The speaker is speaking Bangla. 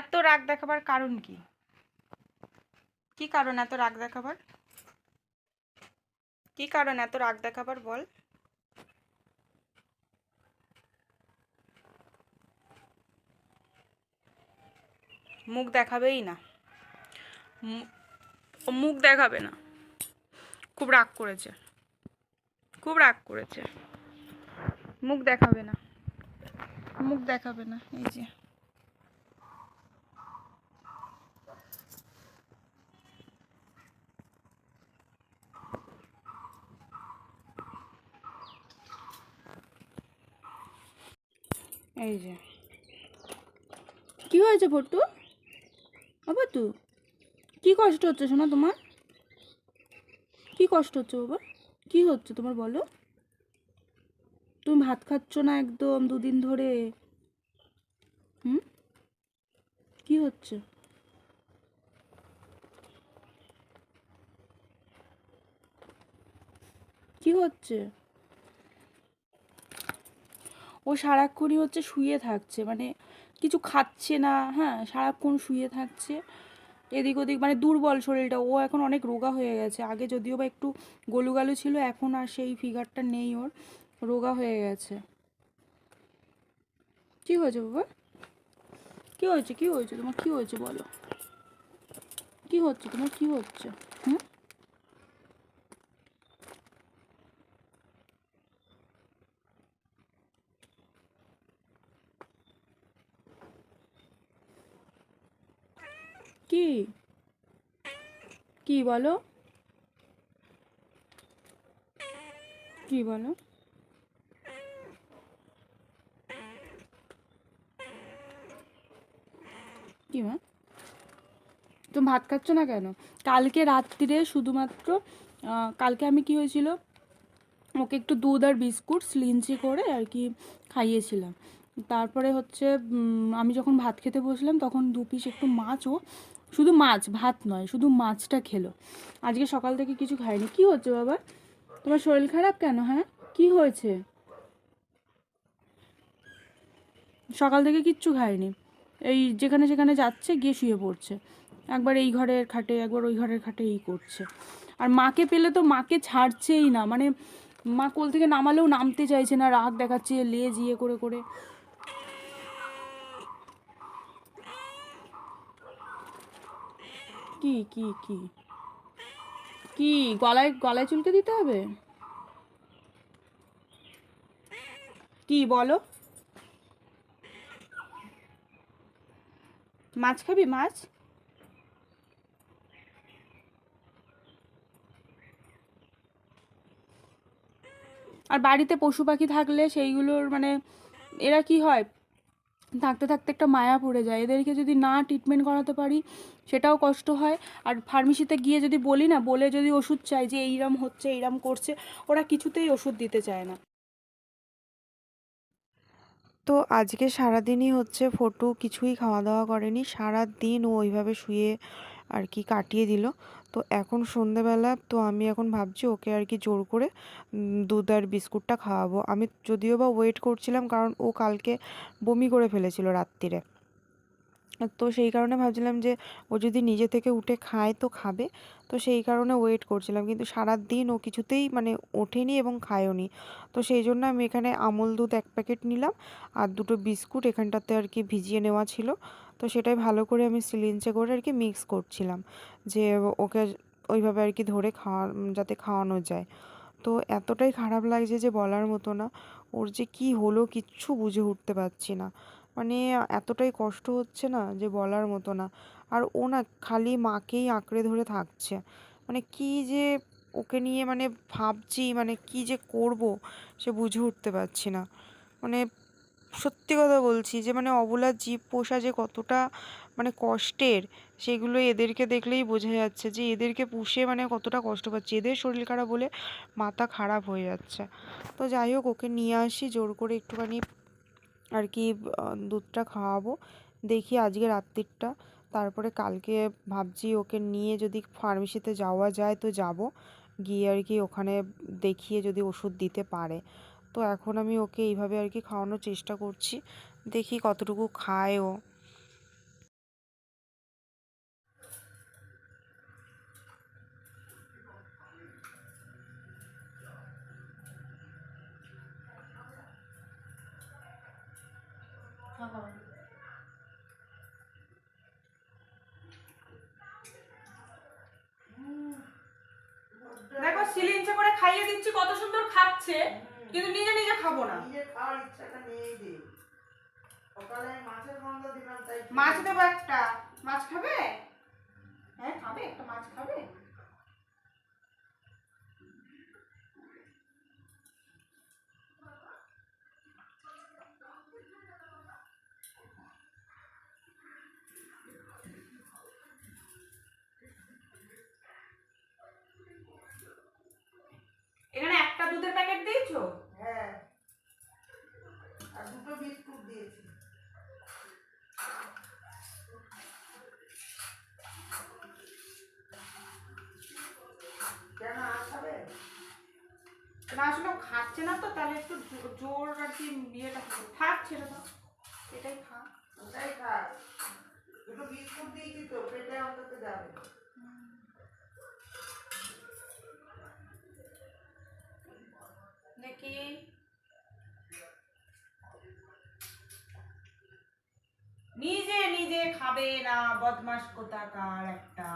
এত রাগ দেখাবার কারণ কি? কি কারণ এত রাগ দেখাবার? কি কারণ এত রাগ দেখাবার বল? মুখ দেখাবেই না। মুখ দেখাবে না। খুব রাগ করেছে। খুব রাগ করেছে। মুখ দেখাবে না। মুখ দেখাবে না, এই যে। এই যে। কি হয়েছে ফটু বাবা তু, কি কষ্ট হচ্ছে শোনা তোমার? কি কষ্ট হচ্ছে বাবা? কি হচ্ছে তোমার বলো? তুমি ভাত খাচ্ছ না একদম দুদিন ধরে? হুম? কি হচ্ছে? কি হচ্ছে? ও সারাক্ষণই হচ্ছে শুয়ে থাকছে মানে কিছু খাচ্ছে না হ্যাঁ সারাক্ষণ শুয়ে থাকছে। এদিক ওদিক মানে দুর্বল শরীরটা, ও এখন অনেক রোগা হয়ে গেছে। আগে যদিও বা একটু গলুগালু ছিল, এখন আর সেই ফিগারটা নেই ওর, রোগা হয়ে গেছে। কি হয়েছে বাবা? কি হয়েছে কি হয়েছে তোমার? কি হয়েছে বলো? কি হচ্ছে তোমার? কি হচ্ছে? হুম? কি? কি বলো? কি বলো? কি মা? তুমি ভাত খাচ্ছ না কেন? কালকে রাত্রিরে শুধুমাত্র কালকে আমি কি হয়েছিল? ওকে একটু দুধ আর বিস্কুট স্লিঞ্চি করে আর কি খাইয়েছিলাম। তারপরে হচ্ছে আমি যখন ভাত খেতে বসলাম, তখন দু পিস একটু মাছও শুধু মাছ, ভাত নয়, শুধু মাছটা খেলো। আজকে সকাল থেকে কিছু খায়নি কি হচ্ছে বাবা? তোমার শরীর খারাপ কেন হ্যাঁ? কি হয়েছে? সকাল থেকে কিচ্ছু খায়নি এই যেখানে সেখানে যাচ্ছে, গিয়ে শুয়ে পড়ছে। একবার এই ঘরের খাটে, একবার ওই ঘরের খাটে এই করছে। আর মাকে পেলে তো মাকে ছাড়ছেই না। মানে মা কোল থেকে নামালেও নামতে চাইছে না, রাগ দেখাচ্ছে, লেজ ইয়ে করে করে। কি কি কি? কি, গলায় গলায় চুলকে দিতে হবে? কি, বলো। মাছ খাবি, মাছ? আর বাড়িতে পশু পাখি থাকলে সেইগুলোর মানে এরা কি হয়? থাকতে থাকতে একটা মায়া পড়ে যায়। এদেরকে যদি না ট্রিটমেন্ট করাতে পারি, সেটাও কষ্ট হয়। আর ফার্মেসিতে গিয়ে যদি বলি না, বলে যদি ওষুধ চাই যে এইরম হচ্ছে, এইরম করছে, ওরা কিছুতেই ওষুধ দিতে চায় না। তো আজকে সারাদিনই হচ্ছে ফটো, কিছুই খাওয়া দাওয়া করেনি। সারা দিন ও ওইভাবে শুয়ে আর কি কাটিয়ে দিল। তো এখন সন্ধেবেলা, তো আমি এখন ভাবছি ওকে আর কি জোর করে দুধ আর বিস্কুটটা খাওয়াবো। আমি যদিও বা ওয়েট করছিলাম, কারণ ও কালকে বমি করে ফেলেছিল রাত্রিরে তো সেই কারণে ভাবছিলাম যে, ও যদি নিজে থেকে উঠে খায় তো খাবে। তো সেই কারণে ওয়েট করছিলাম। কিন্তু সারা দিন ও কিছুতেই মানে ওঠেনি এবং খায়ওনি। তো সেই জন্য আমি এখানে আমল দুধ এক প্যাকেট নিলাম আর দুটো বিস্কুট এখানটাতে আর কি ভিজিয়ে নেওয়া ছিল। তো সেটাই ভালো করে আমি সিলিঞ্চে করে আর কি মিক্স করছিলাম যে, ওকে ওইভাবে আর কি ধরে খাওয়া যাতে খাওয়ানো যায়। তো এতটাই খারাপ লাগছে যে বলার মতো না। ওর যে কি হলো কিচ্ছু বুঝে উঠতে পারছি না। মানে এতটাই কষ্ট হচ্ছে না যে বলার মতো না। আর ও না খালি মাকেই আঁকড়ে ধরে থাকছে। মানে কি যে ওকে নিয়ে মানে ভাবছি মানে কি যে করব সে বুঝে উঠতে পারছি না। মানে সত্যি কথা বলছি যে মানে অবলা জীব পোষা যে কতটা মানে কষ্টের, সেগুলো এদেরকে দেখলেই বোঝা যাচ্ছে যে এদেরকে পুষে মানে কতটা কষ্ট পাচ্ছে। এদের শরীর খারাপ হলে মাথা খারাপ হয়ে যাচ্ছে। তো যাই হোক, ওকে নিয়ে আসি, জোর করে একটুখানি আর কি দুধটা খাওয়াবো। দেখি আজকে রাত্রিরটা। তারপরে কালকে ভাবছি ওকে নিয়ে যদি ফার্মেসিতে যাওয়া যায় তো যাব। গিয়ে আর কি ওখানে দেখিয়ে যদি ওষুধ দিতে পারে। তো এখন আমি ওকে এইভাবে আর কি খাওয়ানোর চেষ্টা করছি। দেখি কতটুকু খায় ও দেখো সিলিঞ্চে করে খাইয়ে দিচ্ছি কত সুন্দর খাচ্ছে কিন্তু নিজে নিজে খাব না। নিজের খাওয়ার ইচ্ছাটা নেই যে সকালে মাছের গন্ধ দিলাম তাই মাছ দেবো একটা। মাছ খাবে? হ্যাঁ খাবে একটা মাছ খাবে এখানে একটা দুধের প্যাকেট দিয়েছ? হ্যাঁ। আর দুটো বিস্কুট দিয়েছি। কেন আর খাবে? না আসলে খাচ্ছে না তো তাহলে একটু জোর আর কি ইয়েটা হবে। থাক ছেড়ে দাও। এটাই খা। ওটাই খাক দুটো বিস্কুট দিয়েছি তো পেটে অন্তত যাবে দেখি নিজে নিজে খাবে না বদমাস কোথাকার একটা